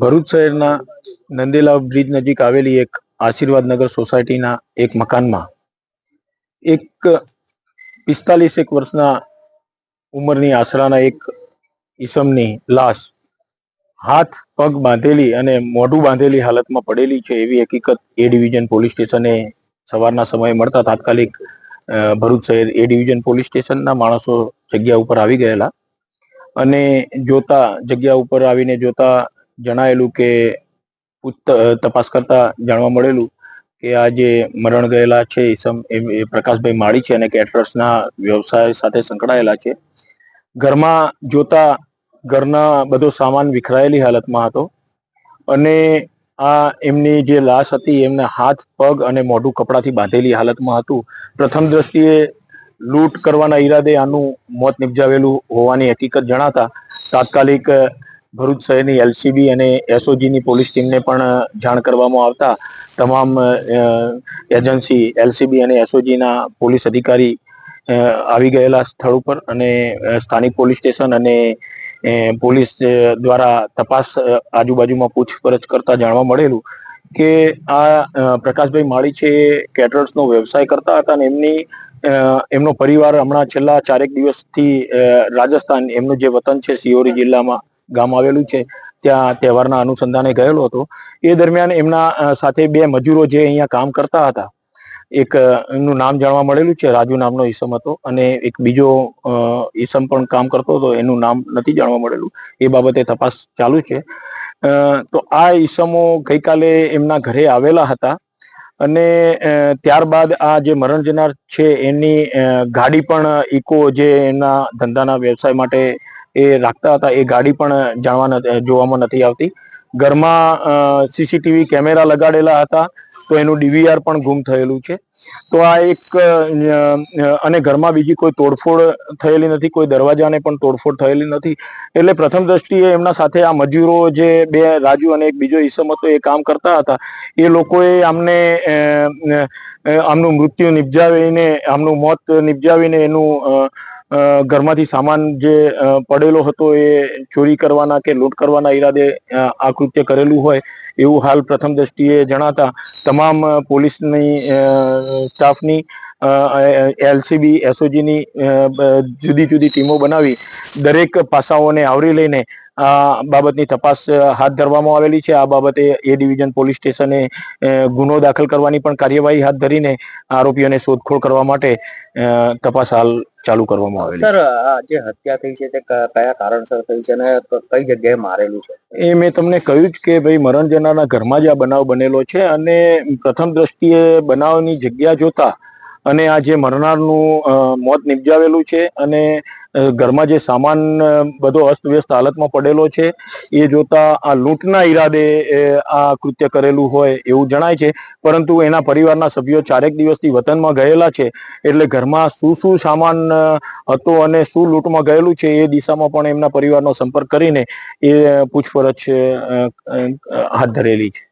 ભરૂચ શહેરના નંદેલાવ બ્રિજ નજીક આવેલી એક આશીર્વાદ નગર સોસાયટીના એક મકાનમાં એક પિસ્તાલીસ એક વર્ષના ઉંમરની આશરાના એક ઈસમની લાશ હાથ, પગ બાંધેલી અને મોઢું બાંધેલી હાલતમાં પડેલી છે એવી હકીકત એ ડિવિઝન પોલીસ સ્ટેશને સવારના સમયે મળતા તાત્કાલિક ભરૂચ શહેર એ ડિવિઝન પોલીસ સ્ટેશનના માણસો જગ્યા ઉપર આવી ગયેલા અને જોતા, જગ્યા ઉપર આવીને જોતા જણાયેલું કે તપાસ કરતા જાણવા મળેલું કે આ જે મરણ ગયેલા છે ઈસમ એ પ્રકાશભાઈ માળી છે અને કેટરર્સના વ્યવસાય સાથે સંકળાયેલા છે. ઘરમાં જોતા ઘરના બધો સામાન વિખરાયેલી હાલતમાં હતો અને આ એમની જે લાશ હતી એમના હાથ, પગ અને મોઢું કપડાથી બાંધેલી હાલતમાં હતું. પ્રથમ દ્રષ્ટિએ લૂંટ કરવાના ઈરાદે આનું મોત નિપજાવેલું હોવાની હકીકત જણાતા તાત્કાલિક ભરૂચ શહેરની એલસીબી અને એસઓજીની પોલીસ ટીમને પણ જાણ કરવામાં આવતા તમામ એજન્સી, એલસીબી અને એસઓજીના પોલીસ અધિકારી આવી ગયેલા સ્થળ ઉપર અને સ્થાનિક પોલીસ સ્ટેશન અને પોલીસ દ્વારા તપાસ આજુબાજુમાં પૂછપરછ કરતા જાણવા મળેલું કે આ પ્રકાશભાઈ માળી છે કેટરર્સનો વ્યવસાય કરતા હતા અને એમની એમનો પરિવાર હમણાં છેલ્લા ચારેક દિવસથી રાજસ્થાન, એમનું જે વતન છે સિયોરી જિલ્લામાં ગામ આવેલું છે, ત્યાં તહેવારના અનુસંધાને ગયેલો હતો. એ દરમિયાન એમના સાથે બે મજૂરો જે અહીંયા કામ કરતા હતા, એક એમનું નામ જાણવા મળેલું છે, રાજુ નામનો ઈસમ હતો, અને એક બીજો ઈસમ પણ કામ કરતો હતો, એનું નામ નથી જાણવા મળેલું. એ બાબતે તપાસ ચાલુ છે. તો આ ઈસમો ગઈકાલે એમના ઘરે આવેલા હતા, અને ત્યારબાદ આ જે મરણ જનાર છે, એની ગાડી પણ ઇકો જે એમના ધંધાના વ્યવસાય માટે એ રાખતા હતા. એ ગાડી પણ જાણવા જોવામાં નથી આવતી. ઘરમાં સીસીટીવી કેમેરા લગાડેલા હતા તો એનું ડીવીઆર પણ ગુમ થયેલું છે. તો આ એક અને ઘરમાં બીજી કોઈ તોડફોડ થયેલી નથી, કોઈ દરવાજાને પણ તોડફોડ થયેલી નથી. એટલે પ્રથમ દ્રષ્ટિએ એમના સાથે આ મજૂરો જે બે રાજુ અને એક બીજો ઈસમ હતો એ કામ કરતા હતા. એ લોકોએ આમને આમનું મૃત્યુ નિપજાવીને, આમનું મોત નિપજાવીને એનું ઘરમાંથી સામાન જે પડેલો હતો એ ચોરી કરવાના કે લૂંટ કરવાના ઈરાદે આ કૃત્ય કરેલું હોય એવું હાલ પ્રથમ દ્રષ્ટિએ જણાતા તમામ પોલીસની સ્ટાફની એલસીબી, એસઓજીની જુદી જુદી ટીમો બનાવી દરેક પાસાઓને આવરી લઈને આ બાબતની તપાસ હાથ ધરવામાં આવેલી છે. આ બાબતે એ ડિવિઝન પોલીસ સ્ટેશને ગુનો દાખલ કરવાની પણ કાર્યવાહી હાથ ધરીને આરોપીઓને શોધખોળ કરવા માટે તપાસ હાલ ચાલુ કરવામાં આવેલી છે. સર આ જે હત્યા થઈ છે તે કયા કારણસર થઈ છે અને કઈ જગ્યાએ મારેલું છે? એ મેં તમને કહ્યું જ કે ભાઈ મરણ જનારના ઘરમાં જ આ બનાવ બનેલો છે અને પ્રથમ દ્રષ્ટિએ બનાવની જગ્યા જોતા અને આ જે મરનારનું મોત નિપજાવેલું છે અને ઘરમાં જે સામાન બધો અસ્તવ્યસ્ત હાલતમાં પડેલો છે, એ જોતા આ લૂંટના ઈરાદે આ કૃત્ય કરેલું હોય એવું જણાય છે. પરંતુ એના પરિવારના સભ્યો ચારેક દિવસથી વતનમાં ગયેલા છે. એટલે ઘરમાં શું શું સામાન હતો અને શું લૂંટમાં ગયેલું છે એ દિશામાં પણ એમના પરિવારનો સંપર્ક કરીને એ પૂછપરછ હાથ ધરેલી છે.